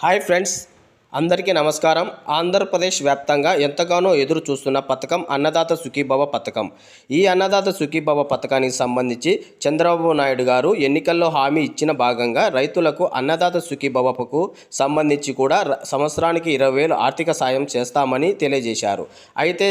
Hi friends అందరికీ నమస్కారం. ఆంధ్రప్రదేశ్ వ్యాప్తంగా ఎంతగానో ఎదురు చూస్తున్న పథకం అన్నదాత సుఖీభవ పథకం. ఈ అన్నదాత సుఖీభవ పథకానికి సంబంధించి చంద్రబాబు నాయుడు గారు ఎన్నికల్లో హామీ ఇచ్చిన భాగంగా రైతులకు అన్నదాత సుఖీభవకు సంబంధించి కూడా సంవత్సరానికి ఇరవై వేలు ఆర్థిక సాయం చేస్తామని తెలియజేశారు. అయితే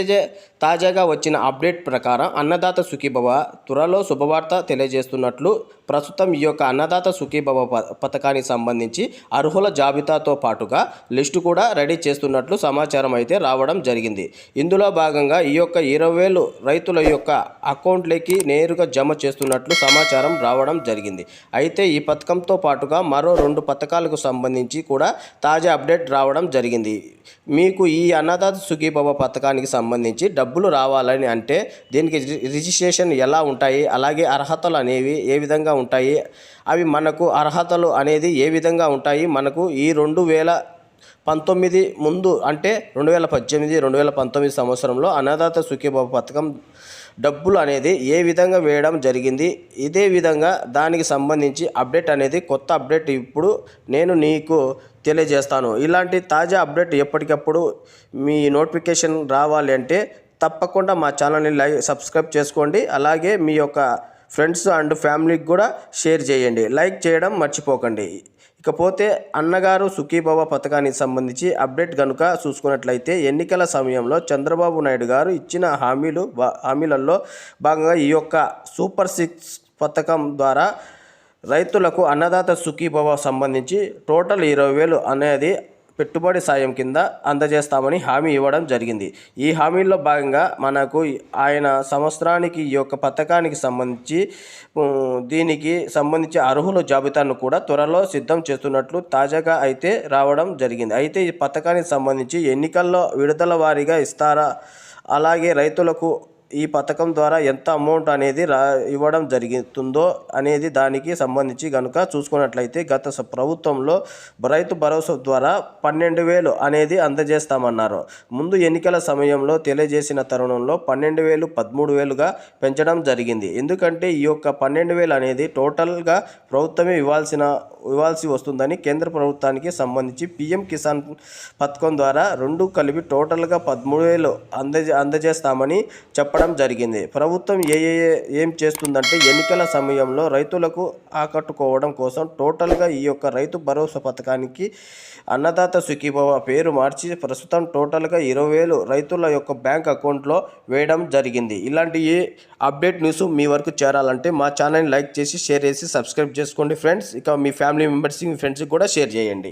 తాజాగా వచ్చిన అప్డేట్ ప్రకారం అన్నదాత సుఖీభవ త్వరలో శుభవార్త తెలియజేస్తున్నట్లు ప్రస్తుతం ఈ యొక్క అన్నదాత సుఖీభవ ప- పథకానికి సంబంధించి అర్హుల జాబితాతో పాటుగా లిస్ట్ కూడా రెడీ చేస్తున్నట్లు సమాచారం అయితే రావడం జరిగింది. ఇందులో భాగంగా ఈ యొక్క ఇరవై వేలు రైతుల యొక్క అకౌంట్లకి నేరుగా జమ చేస్తున్నట్లు సమాచారం రావడం జరిగింది. అయితే ఈ పథకంతో పాటుగా మరో రెండు పథకాలకు సంబంధించి కూడా తాజా అప్డేట్ రావడం జరిగింది. మీకు ఈ అన్నదాత సుఖీభవ పథకానికి సంబంధించి డబ్బులు రావాలని అంటే దీనికి రిజిస్ట్రేషన్ ఎలా ఉంటాయి? అలాగే అర్హతలు అనేవి ఏ విధంగా ఉంటాయి? అవి మనకు అర్హతలు అనేది ఏ విధంగా ఉంటాయి? మనకు ఈ రెండు వేల పంతొమ్మిది ముందు అంటే రెండు వేల పద్దెనిమిది రెండు వేల పంతొమ్మిది సంవత్సరంలో అన్నదాత సుఖీబాబు పథకం డబ్బులు అనేది ఏ విధంగా వేయడం జరిగింది? ఇదే విధంగా దానికి సంబంధించి అప్డేట్ అనేది కొత్త అప్డేట్ ఇప్పుడు నేను నీకు తెలియజేస్తాను. ఇలాంటి తాజా అప్డేట్ ఎప్పటికప్పుడు మీ నోటిఫికేషన్ రావాలి అంటే తప్పకుండా మా ఛానల్ని లైక్ సబ్స్క్రైబ్ చేసుకోండి. అలాగే మీ యొక్క ఫ్రెండ్స్ అండ్ ఫ్యామిలీకి కూడా షేర్ చేయండి. లైక్ చేయడం మర్చిపోకండి. ఇకపోతే అన్నగారు సుఖీభవ పథకానికి సంబంధించి అప్డేట్ కనుక చూసుకున్నట్లయితే ఎన్నికల సమయంలో చంద్రబాబు నాయుడు గారు ఇచ్చిన హామీలు హామీలలో భాగంగా ఈ యొక్క సూపర్ సిక్స్ పథకం ద్వారా రైతులకు అన్నదాత సుఖీభవ సంబంధించి టోటల్ ఇరవై వేలు అనేది పెట్టుబడి సాయం కింద అందజేస్తామని హామీ ఇవ్వడం జరిగింది. ఈ హామీల్లో భాగంగా మనకు ఆయన సంవత్సరానికి ఈ యొక్క పథకానికి సంబంధించి దీనికి సంబంధించి అర్హుల జాబితాను కూడా త్వరలో సిద్ధం చేస్తున్నట్లు తాజాగా అయితే రావడం జరిగింది. అయితే ఈ పథకానికి సంబంధించి ఎన్నికల్లో విడుదల వారీగా ఇస్తారా? అలాగే రైతులకు ఈ పథకం ద్వారా ఎంత అమౌంట్ అనేది రా ఇవ్వడం జరుగుతుందో అనేది దానికి సంబంధించి కనుక చూసుకున్నట్లయితే గత ప్రభుత్వంలో రైతు భరోసా ద్వారా పన్నెండు వేలు అనేది అందజేస్తామన్నారు. ముందు ఎన్నికల సమయంలో తెలియజేసిన తరుణంలో పన్నెండు వేలు పదమూడు వేలుగా పెంచడం జరిగింది. ఎందుకంటే ఈ యొక్క పన్నెండు వేలు అనేది టోటల్గా ప్రభుత్వమే ఇవ్వాల్సిన ఇవ్వాల్సి వస్తుందని కేంద్ర ప్రభుత్వానికి సంబంధించి పీఎం కిసాన్ పథకం ద్వారా రెండు కలిపి టోటల్గా పదమూడు వేలు అందజే అందజేస్తామని చెప్పడం జరిగింది. ప్రభుత్వం ఏ ఏం చేస్తుందంటే ఎన్నికల సమయంలో రైతులకు ఆకట్టుకోవడం కోసం టోటల్గా ఈ యొక్క రైతు భరోసా పథకానికి అన్నదాత సుఖీభవ పేరు మార్చి ప్రస్తుతం టోటల్గా ఇరవై వేలు రైతుల యొక్క బ్యాంక్ అకౌంట్లో వేయడం జరిగింది. ఇలాంటి ఏ అప్డేట్ న్యూస్ మీ వరకు చేరాలంటే మా ఛానల్ని లైక్ చేసి షేర్ చేసి సబ్స్క్రైబ్ చేసుకోండి ఫ్రెండ్స్. ఇక మీ ఫ్యామిలీ మెంబర్స్కి మీ ఫ్రెండ్స్కి కూడా షేర్ చేయండి.